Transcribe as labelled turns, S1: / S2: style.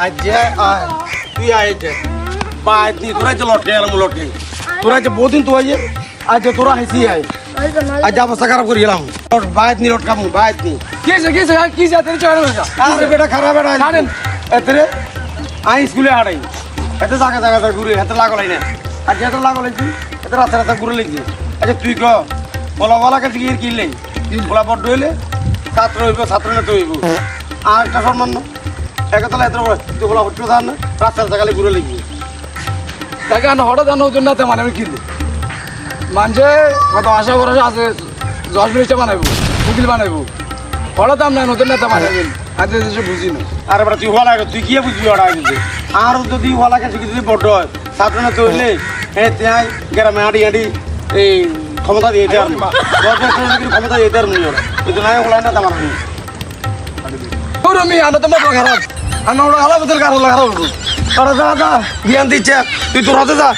S1: আয় তুই আয় যে বাই তুই তোরা যে লটকে গেলাম লটকে তোরা যে বহুদিন তো আইয়ে আজ যে তোরা হাসি আয়। আজ যা অবস্থা খারাপ করে গেলাম। বাইত নি লটকাম বাইত নি
S2: কি আছে কি আছে কি আছে তেরে চলে গেছে
S1: আরে বেটা খারাপ বেটা।
S2: ছাড়েন।
S1: এতে আই স্কুলে হারাই এতে জায়গা জায়গা ঘুরে এতে লাগলাই না আর যেতে লাগলাই তুই এতে রাস্তা রাস্তা ঘুরে লিখছি আচ্ছা তুই ক বলা বলা কাছে গিয়ে কিনলেই বলা বড্ড হইলে ছাত্র হইব ছাত্র নেতা হইব। আর একটা সম্মান না? একতলা এত বড় না ঘুরে
S2: তাকে আন হঠাৎ আন ওজন নাতে মানে আমি কিনলে মানছে কত আশা ভরসা আছে দশ মিনিটে বানাইবো উকিল বানাইবো। হঠাৎ আমরা নতুন নেতা বানাইবেন আজ দেশে বুঝি না।
S1: আর এবার তুই হওয়া লাগে তুই কি বুঝবি ওরা কিন্তু আর যদি হওয়া লাগে তুই যদি বড্ড হয়? ছাত্র হ্যাঁ তাই গ্রামে এই ক্ষমতা দিয়ে কিন্তু ক্ষমতা ওরা। কিন্তু নাই হলাই না তোমার
S2: আমি আনো তো মাথা খারাপ। আনো ওরা আলাদা কারও খারাপ
S1: তোরা যা যা জ্ঞান দিচ্ছে। তুই তোর হাতে যা।